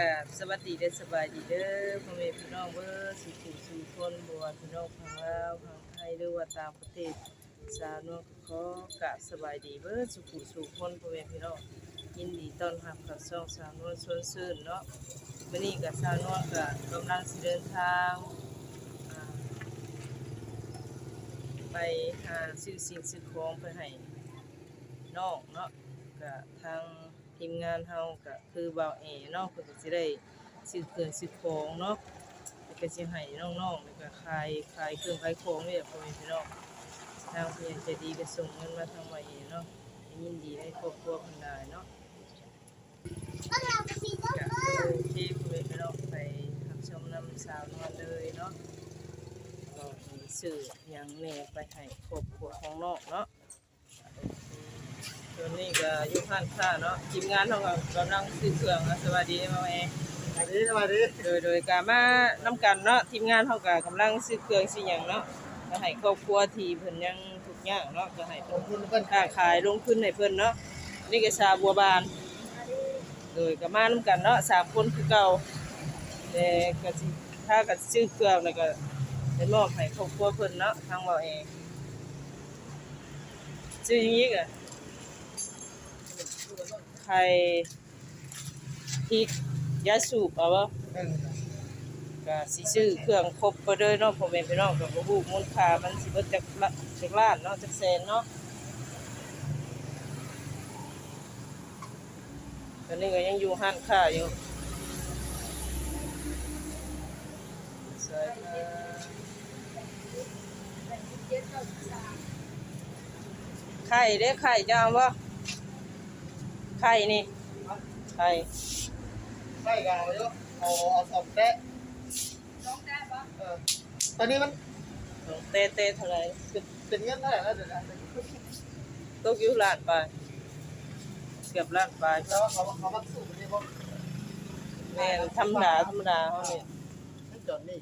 กับสวัสดีเด้อสบายดีเด้อพ่อแม่พี่น้องเบ้อสุขุสุขคนบัวพี่น้องทางลาทางไทยหรือว่าต่างประเทศสาวนวลก็ขอกะสบายดีเบ้อสุขุสุขคนพ่อแม่พี่น้องยินดีต้อนรับเข้าช่องสาวนวลชวนซื่นเนาะวันนี้กับสาวนวลก็กำลังสิเดินทางไปหาซื้อสิ่งซื้อของไปให้น้องเนาะก็ทาง ทีมงานเฮาก็คือบ่าวเอเนาะเพิ่นก็สิได้ซื้อเครื่องซื้อของเนาะเพิ่นก็สิให้น้องๆแล้วก็ขายขายเครื่องขายของนี่แหละพ่อแม่พี่น้องทางเพิ่นใจะดีก็ส่งเงินมาทางบ่าวเอเนาะยินดีให้ครอบครัวเพิ่นได้เนาะก็โอเคพ่อแม่พี่น้องไปรับชมนำสาวนวลเลยเนาะก็มีสื่อหยังแหน่ไปให้ครอบครัวของน้องเนาะ ตัวนี้ก็อยู่ข้างข้าเนาะทีมงานเขาก็กำลังซื้อเครื่องนะสวัสดีมาเองสวัสดีสวัสดีโดยโดยการมาน้ำกันเนาะทีมงานเขาก็กำลังซื้อเครื่องซื้อหยังเนาะก็ให้ครอบครัวที่เพิ่นยังทุกข์ยากเนาะก็ให้ขอบคุณเพื่อนค้าขายลงทุนให้เพิ่นเนาะนี่ก็ชาบัวบาน โดยก็มาน้ำกันเนาะสามคนคือเก่าแต่ก็สิถ้าก็ซื้อเครื่องแล้วก็เป็นมอบให้ครอบครัวเพิ่นเนาะทางเราเองซื้ออย่างนี้ก็ไข่พริกยาสูบเอาวะก็สิซื้อเครื่องครบก็เด้อเนาะพ่อแม่พี่น้องก็บ่ฮู้มูลค่ามันสิเบิดจักละจักล้านเนาะจักแสนเนาะตอนนี้ก็ยังอยู่ห้านค้าอยู่สวัสดีค่ะไข่เด้ไข่จะเอาบ่ ไข่นี่ไข่ใช่กันเอาเยอะเอาเอาสองแตะเออตอนนี้มันเต้เต้เท่าไหร่เป็นเป็นเงินเท่าไหร่แล้วเดี๋ยวนะตกอยู่ล้านไปเกือบล้านไปแล้วเขาเขามาสูบนี่พวกแม่นธรรมดาธรรมดาเขาเนี่ยไม่จอดนี่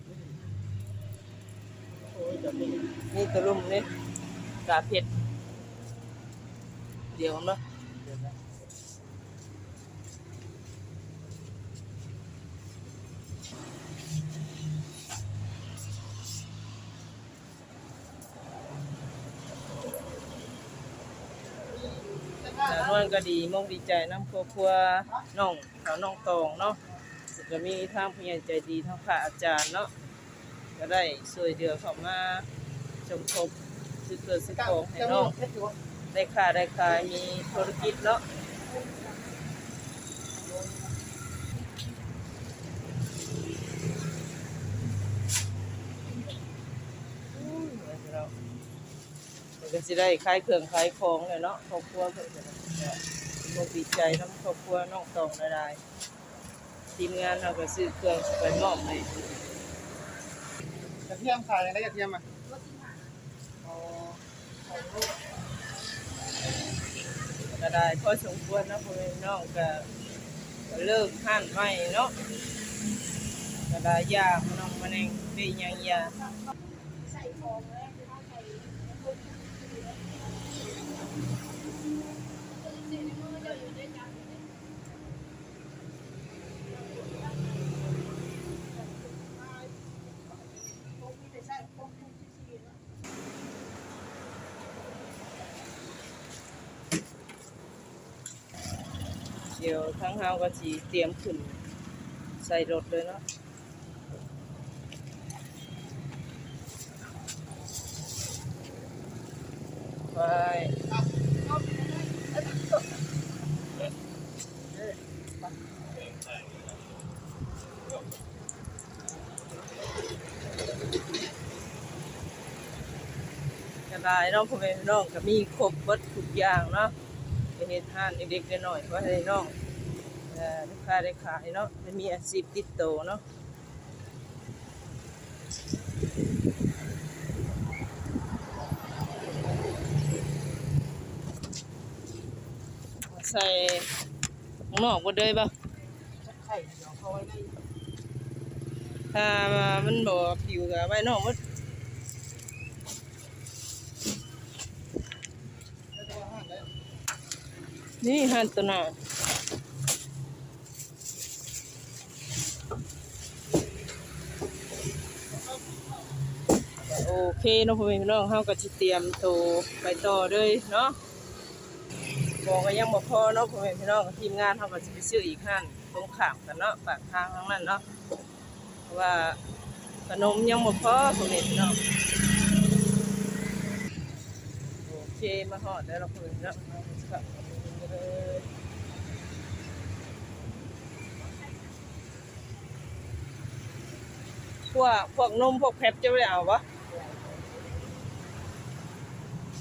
โอ้ยจอดนี่นี่ตะลุ่มนี่กาเผ็ดเดี๋ยวเนาะเดี๋ยวนะ แต่นวลก็ดีมองดีใจน้ำครอบครัวน้องเขาน้องตองเนาะก็มีทางผู้ใหญ่ใจดีทั้งพระอาจารย์เนาะก็ได้ช่วยเหลือเขามาสมทบซื้อเกิดซื้อของให้น้องเฮ็ดอยู่วะได้ค่าได้ขายมีธุรกิจเนาะเรามัน ก็สิได้ขายเครื่องขายของเลยเนาะครอบครัวเพิ่นก็บ่ดีใจน้ำครอบครัวน้องตองได้ทีมงานเราก็ซื้อเครื่องไปมอบให้กระเทียมขายอะไรกระเทียมอะอ๋อก็ได้พอสมควรเนาะพ่อแม่พี่น้องก็ก็เลิกห้านไว้เนาะก็ได้ยาพี่น้องมันเองได้หยังยาเดี๋ยวทั้งเฮาก็สิเตรียมขึ้น ใส่รถเลยเนาะไปก็ได้เนาะพ่อแม่พี่น้องก็มีครบเบิดทุกอย่างเนาะ ไปเฮ็ดทานเด็กๆน้อยๆไว้ให้น้องเอ่อลูกค้าได้ขายเนาะจะมีอาชีพติดโตวเนาะใส่ข้างนอกบ่เลยป่ะไข่เดี๋ยวเขาไว้ได้ถ้ามันบ่ผิวก็ไว้นอกหมด นี่ฮันตนาโอเคน้องพ่อแม่พี่น้องเฮาก็สิเตรียมตัวไปต่อเลยเนาะบอกก็ยังบ่พอเนาพ่อแม่พี่น้องทีมงานเฮาก็จะไปซื้ออีกหั่นตรงข้ามกันเนาะปากทางทั้งนั้นเนาะว่าขนมยังบ่พพ่อแม่พี่นาะโอเคมาหอด้แล้วเราคุยเนาะ พวกพวกนมพวกแพปจะไม่ได้เอาปะ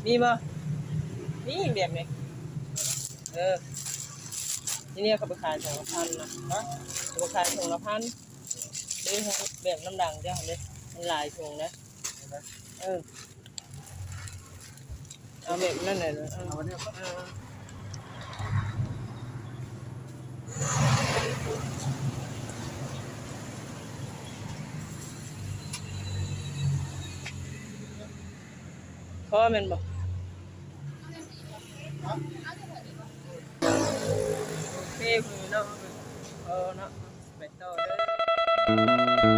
มีบ่มีแบบนี้เออที่นี้เขาไปขายถุงละพันนะฮะเขาไปขายถุงละพันเด้แบบน้ำดังจ้าเด้มันหลายถุงนะเออเอาแบบนั่นเลยเออเอาวันนี้ก็ เออเพราะว่ามันบอกโอเคคือเนาะเออเนาะไปต่อเลย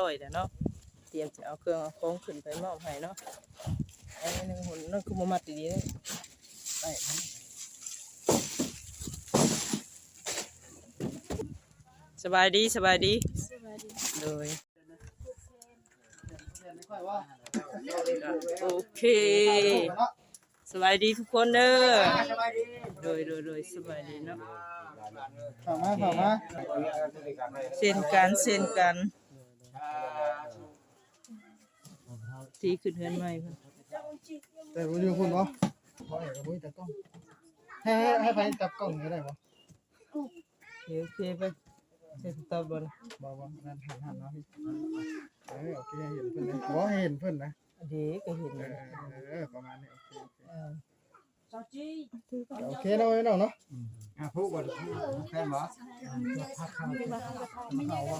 ร้อยแล้วเนาะเตรียมจะเอาเครื่องเอาของขึ้นไปมอบให้เนาะไอ้นึงหุ่นนั่นคือบ่มัดดีๆเลยไปสบายดีสบายดีเลยโอเคสบายดีทุกคนเด้อโดยโดยโดยสบายดีเนาะเข้ามาข้ามาเส้นกันเส้นกัน ที่ขึ้นเฮือนใหม่เพิ่นแต่รู้อยู่คุณบ่บ่อยกับบุ้ยแต่กล้องให้ให้ให้ไปจับกล้องก็ได้บ่โอเคโอเคไปเส้นตาบอลบ่บ่นั่นหันหันเนาะพี่เออโอเคเห็นเพิ่นเลยบ่เห็นเพิ่นนะเด็กก็เห็นเอเลยอเออประมาณนี้โอเคเออ โอเคเนาะเนาะเนาะอะพูดก่อนแค่หมอพักข้าวกินข้าวว่า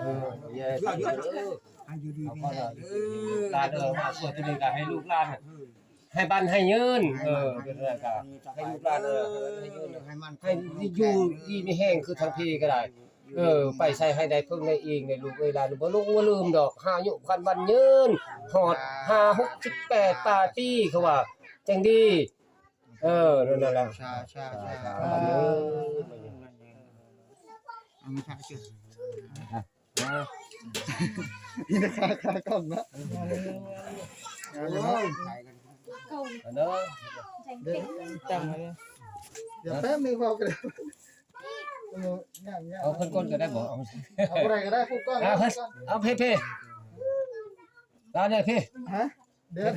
เออเย้อายุเอออายุดีเอาก็เลยลาเดิมมาส่วนที่หนึ่งก็ให้ลูกหลานให้บ้านให้ยืนเออเป็นอะไรกันให้ลูกหลานเออให้ยืนให้มันให้อยู่ดีไม่แห้งคือทางพี่ก็ได้ เออไปใช้ให้ได้เพิ่งได้เองในลูกเวลาบ่ลูกบ่ลืมดอกหายุคันวันยืนหอด5 6 8ปาปีเขาว่าจังดี เออนั่นแหละชาชาชาเออเอามาชาเชื่อนี่นะคาคากล้องนะเอาเนาะเนาะเดี๋ยวตั้งไว้เลยเดี๋ยวแป๊บนึงพอกัน เลยเออย่างๆเอาคนก้นก็ได้บ่เอาเอาอะไรก็ได้พวกกล้องเอาเพิ่นเอาเพ่เพ่ลาเนี่ยเพ่ฮะเดี๋ยว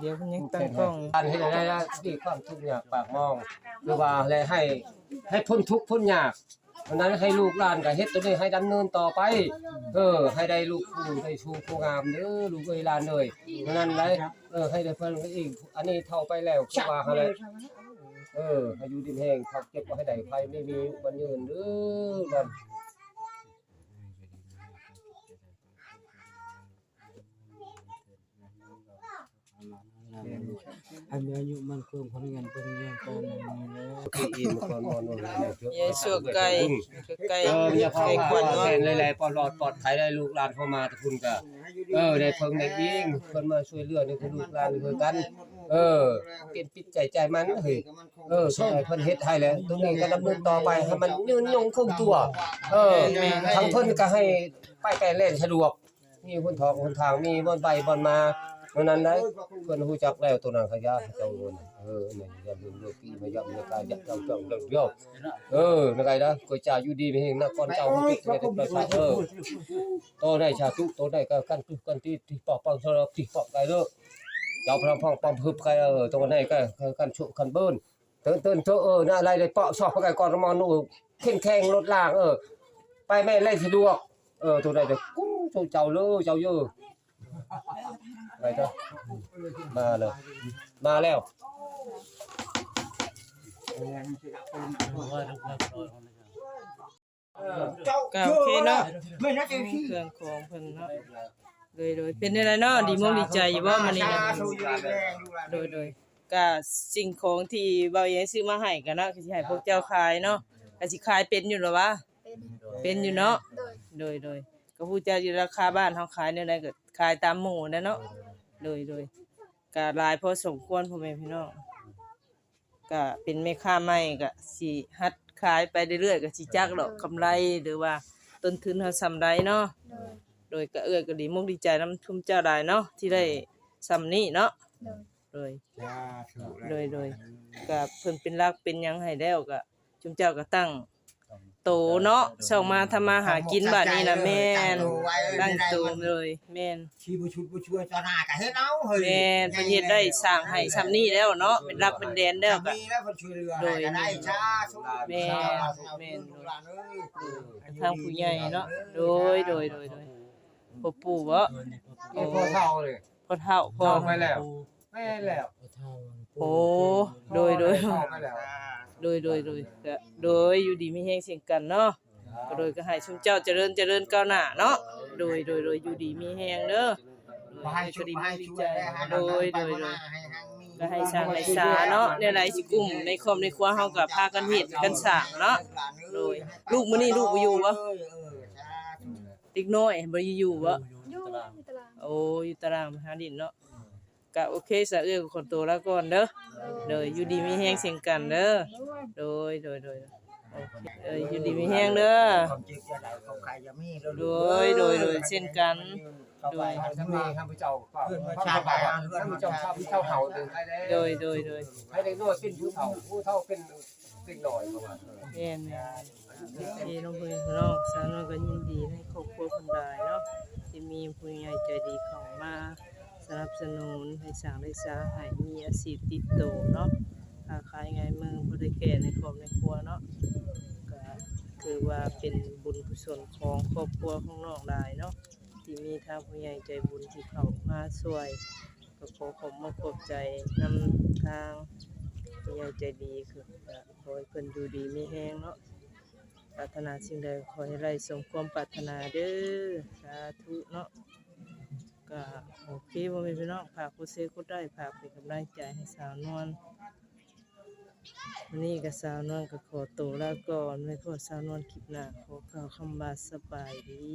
เดี๋ยวมันยังตั้งกล้องการให้ได้ได้ดีความทุกข์ยากปากมองหรือว่าและให้ให้พ้นทุกข์พ้นยากเพราะนั้นให้ลูกหลานก็เฮ็ดตัวนี้ให้ดำเนินต่อไป เออ ให้ได้ลูกผู้ได้ชูผู้งามเด้อลูกเอ้ยหลานเอ้ยเพราะนั้นได้เออให้ได้เพิ่นเองอันนี้เท่าไปแล้วคือว่าอะไร เออให้อยู่ดินแห้งพักเก็บไว้ให้ได้ใครไม่มีวันยืนเด้อบัดเให้มีอายุมั่นคงคนเงินคนเงินคนนี้เลยที่อินก่อนนอนนอนยายสัวไก่ไก่เออมีพ่อไก่คควัวันนว่าแทนหลายๆปลอดปลอดภัยได้ลูกหลานเข้ามาทุกคนก็เออได้เพิ่งได้ยิงเพิ่นมาช่วยเหลือนี่คือลูกหลานนี่คือกัน เออเก็บปิดใจใจมันเฮ้ยเออใช่เพิ่นเฮ็ดให้แล้วตรงนี้ก็ดำเนินต่อไปให้มันยืนยงคงตัว เออทั้งเพิ่นก็ให้ไปไกลเล่นสะดวก มีคนทองคนทางมีบ่อนไปบ่อนมาเมื่อนั้นได้เพิ่นฮู้จักแล้วตัวนั้นขยะเจ้าเงินเออนี่อย่าลืมเลิกปีมายับในกายยับเจ้าเจ้าเจ้าเจ้าเออนักไอ้นะก๋วยจ่าอยู่ดีมีเฮงนะก่อนเจ้าฮู้ติดในประชาเออโตได้ชาตุโตได้ก็กันตุกันที่ที่ปอกปังสลับที่ปอกไกเด้อ เจ้าพระพองปอมพึบไกเออตัวไหนก็กันชุกันเบิ้นเติ้นเติ้นเถอะเออน่าอะไรได้เปาะชอบไกก่อนมอนูเข้มแข็งรถล่างเออ ไปแม่เล่นสะดวก เออตัวใดจะกุ้งเจ้าเลยเจ้าเยอะไปเถอะมาเลยมาแล้วก็โอเคเนาะไม่น่าจะเคขี้รื่องของเพิ่นเนาะ โดยโดยเป็นอะไรเนาะดีมงดีใจอยู่บ่มื้อนี้นะสู้อยู่แรงอยู่ล่ะโดยโดยก็สิ่งของที่เบาเย็นซื้อมาให้กันเนาะก็สิให้พวกเจ้าขายเนาะก็สิขายเป็นอยู่หรอวะเป็นเป็นอยู่เนาะโดยโดยโดยก็ผู้เจ้าอยู่ราคาบ้านเฮาขายเนี่ยได้ก็ขายตามหมู่นะเนาะโดยโดยก็หลายพอสมควรพ่อแม่พี่น้องก็เป็นแม่ค้าใหม่ก็สิหัดขายไปเรื่อยๆก็สิจักดอกกำไรหรือว่าต้นทุนเฮาซำใดเนาะ โดยโดยก็เอื้อก็ดีมุกดีใจนำทุมเจ้าได้เนาะที่ได้ซำนี้เนาะโดย โดยโดยโดย ก็เพิ่นเป็นรักเป็นหยังให้แล้วก็จุมเจ้าก็ตั้งโตเนาะส่งมาทำมาหากินบัดนี้นะแม่นตั้งโตเลยแม่น ชีบุชุดบุช่วยเจ้าหน้าก็เฮ็ดเอาเฮ้ยแม่นประเทศได้สร้างให้ซำนี้แล้วเนาะเป็นรักเป็นแดนแล้วก็ มีแล้วคนช่วยเหลือให้ก็ได้ชาสู้แม่แม่นลูกหลานเอ้ยทางผู้ใหญ่เนาะโดยโดยโดยโดย พ่อปู่บ่นี่พ่อเฒ่าเลยพ่อเฒ่าพ่อ เฒ่าไปแล้วแม่แล้วโอ้โดยโดย เฒ่าไปแล้วโดยโดยโดยก็โดยอยู่ดีมีแฮงเสียงกันเนาะก็โดยก็ให้ชุมเจ้าเจริญเจริญก้าวหน้าเนาะโดยโดยโดยอยู่ดีมีแฮงเด้อมาให้ช่วยมาให้ช่วยให้โดยโดยโดยให้ทางมีก็ให้สร้างให้สาเนาะในหลายสิกลุ่มในครอบในครัวเฮาก็พากันเฮ็ดกันสร้างเนาะโดยลูกมื้อนี้ลูกบ่อยู่บ่ เด็กน้อยบ่ได้อยู่บ่อยู่ในตารางโอ้อยู่ตารางมหาดินเนาะก็โอเคสะเอื้อกับคนโตแล้วก่อนเด้อโดยอยู่ดีมีแฮงเสียงกันเด้อโดยโดยโดยโอเคเอ้ยอยู่ดีมีแฮงเด้อความเจ็บจะได้ของใครจะมีโดยโดยโดยเช่นกัน เข้าไปถ้ามีข้าพเจ้าเปล่าข้าพเจ้าข้าพเจ้าข้าพเจ้าเฒ่าถึงใครได้โดยโดยโดยให้เด็กน้อยเป็นผู้เฒ่าผู้เฒ่าเป็นเด็กน้อยประมาณแม่นที่น้องเพิ่นน้องสาวน้อยก็ยินดีให้ครอบครัวเพิ่นได้เนาะที่มีผู้ใหญ่ใจดีเข้ามาสนับสนุนให้สร้างได้สร้างให้มีอาชีพติดโตเนาะค้าขายไงเมืองบ่ได้แก่ในครอบในครัวเนาะก็คือว่าเป็นบุญกุศลของครอบครัวของน้องได้เนาะ ที่มีทางผู้ใหญ่ใจบุญที่เขามาช่วยก็ขอขอบคุณขอบใจนำทางผู้ใหญ่ใจดีคือขอให้เพิ่นอยู่ดีมีแฮงเนาะปรารถนาสิ่งใดขอให้ได้สมความปรารถนาเด้อสาธุเนาะก็โอเคบ่มีพี่น้องฝากผู้เซกดได้ฝากเป็นกำลังใจให้สาวนวลวันนี้ก็สาวนวลก็ขอตัวลาก่อนไว้พบสาวนวลคลิปหน้าขอกล่าวคำว่าสบายดี